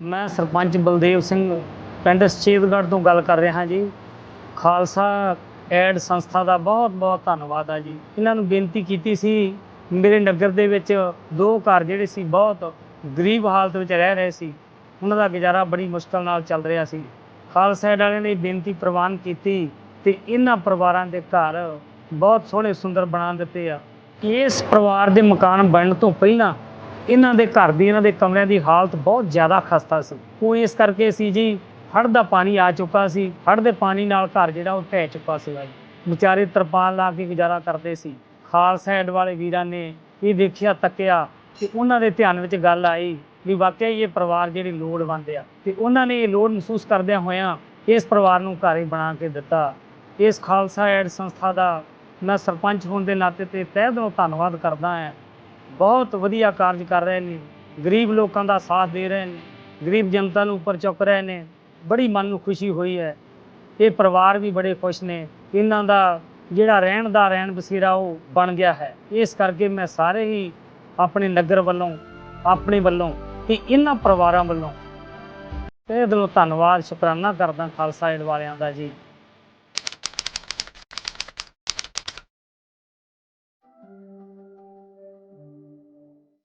ਮੈਂ ਸਰਪੰਚ ਬਲਦੇਵ ਸਿੰਘ, ਪਿੰਡ ਸਚੇਤਗੜ੍ਹ ਤੋਂ ਗੱਲ ਕਰ ਰਿਹਾ ਜੀ। ਖਾਲਸਾ ਐਡ ਸੰਸਥਾ ਦਾ ਬਹੁਤ ਬਹੁਤ ਧੰਨਵਾਦ ਆ ਜੀ। ਇਹਨਾਂ ਨੂੰ ਬੇਨਤੀ ਕੀਤੀ ਸੀ, ਮੇਰੇ ਨਗਰ ਦੇ ਵਿੱਚ ਦੋ ਘਰ ਜਿਹੜੇ ਸੀ, ਬਹੁਤ ਗਰੀਬ ਹਾਲਤ ਵਿੱਚ ਰਹਿ ਰਹੇ ਸੀ। ਉਹਨਾਂ ਦਾ ਗੁਜ਼ਾਰਾ ਬੜੀ ਮੁਸ਼ਕਲ ਨਾਲ ਚੱਲ ਰਿਹਾ ਸੀ। ਖਾਲਸਾ ਐਡ ਵਾਲਿਆਂ ਨੇ ਬੇਨਤੀ ਪ੍ਰਵਾਨ ਕੀਤੀ ਤੇ ਇਹਨਾਂ ਪਰਿਵਾਰਾਂ ਦੇ ਘਰ ਬਹੁਤ ਸੋਹਣੇ, ਸੁੰਦਰ ਬਣਾ ਦਿੱਤੇ ਆ। ਇਸ ਪਰਿਵਾਰ ਦੇ ਮਕਾਨ ਬਣਨ ਤੋਂ ਪਹਿਲਾਂ ਇਹਨਾਂ ਦੇ ਘਰ ਦੀ, ਇਹਨਾਂ ਦੇ ਕਮਰਿਆਂ ਦੀ ਹਾਲਤ ਬਹੁਤ ਜ਼ਿਆਦਾ ਖਸਤਾ ਸੀ। ਉਹ ਇਸ ਕਰਕੇ ਸੀ ਜੀ, ਹੜ੍ਹ ਦਾ ਪਾਣੀ ਆ ਚੁੱਕਾ ਸੀ। ਹੜ੍ਹ ਦੇ ਪਾਣੀ ਨਾਲ ਘਰ ਜਿਹੜਾ ਉਹ ਢਹਿ ਚੁੱਕਾ ਸੀਗਾ ਜੀ। ਵਿਚਾਰੇ ਤਰਪਾਲ ਲਾ ਕੇ ਗੁਜ਼ਾਰਾ ਕਰਦੇ ਸੀ। ਖਾਲਸਾ ਐਡ ਵਾਲੇ ਵੀਰਾਂ ਨੇ ਇਹ ਦੇਖਿਆ ਤੱਕਿਆ ਤੇ ਉਹਨਾਂ ਦੇ ਧਿਆਨ ਵਿੱਚ ਗੱਲ ਆਈ ਵੀ ਵਾਕਿਆ ਇਹ ਪਰਿਵਾਰ ਜਿਹੜੇ ਲੋੜਵੰਦ ਆ ਤੇ ਉਹਨਾਂ ਨੇ ਇਹ ਲੋੜ ਮਹਿਸੂਸ ਕਰਦਿਆਂ ਹੋਇਆਂ ਇਸ ਪਰਿਵਾਰ ਨੂੰ ਘਰ ਹੀ ਬਣਾ ਕੇ ਦਿੱਤਾ। ਇਸ ਖਾਲਸਾ ਐਡ ਸੰਸਥਾ ਦਾ ਮੈਂ ਸਰਪੰਚ ਹੋਣ ਦੇ ਨਾਤੇ ਤੇ ਤਹਿ ਦਿਲੋਂ ਧੰਨਵਾਦ ਕਰਦਾ ਹਾਂ। ਬਹੁਤ ਵਧੀਆ ਕਾਰਜ ਕਰ ਰਹੇ ਨੇ, ਗਰੀਬ ਲੋਕਾਂ ਦਾ ਸਾਥ ਦੇ ਰਹੇ ਨੇ, ਗਰੀਬ ਜਨਤਾ ਨੂੰ ਉੱਪਰ ਚੁੱਕ ਰਹੇ ਨੇ, ਬੜੀ ਮਨ ਨੂੰ ਖੁਸ਼ੀ ਹੋਈ ਹੈ। ਇਹ ਪਰਿਵਾਰ ਵੀ ਬੜੇ ਖੁਸ਼ ਨੇ, ਇਹਨਾਂ ਦਾ ਜਿਹੜਾ ਰਹਿਣ ਦਾ ਰਹਿਣ ਬਸੇਰਾ ਉਹ ਬਣ ਗਿਆ ਹੈ। ਇਸ ਕਰਕੇ ਮੈਂ ਸਾਰੇ ਹੀ ਆਪਣੇ ਨਗਰ ਵੱਲੋਂ, ਆਪਣੇ ਵੱਲੋਂ ਤੇ ਇਹਨਾਂ ਪਰਿਵਾਰਾਂ ਵੱਲੋਂ, ਤਹਿ ਦਿਲੋਂ ਧੰਨਵਾਦ, ਸ਼ੁਕਰਾਨਾ ਕਰਦਾ ਖਾਲਸਾ ਏਡ ਵਾਲਿਆਂ ਦਾ ਜੀ।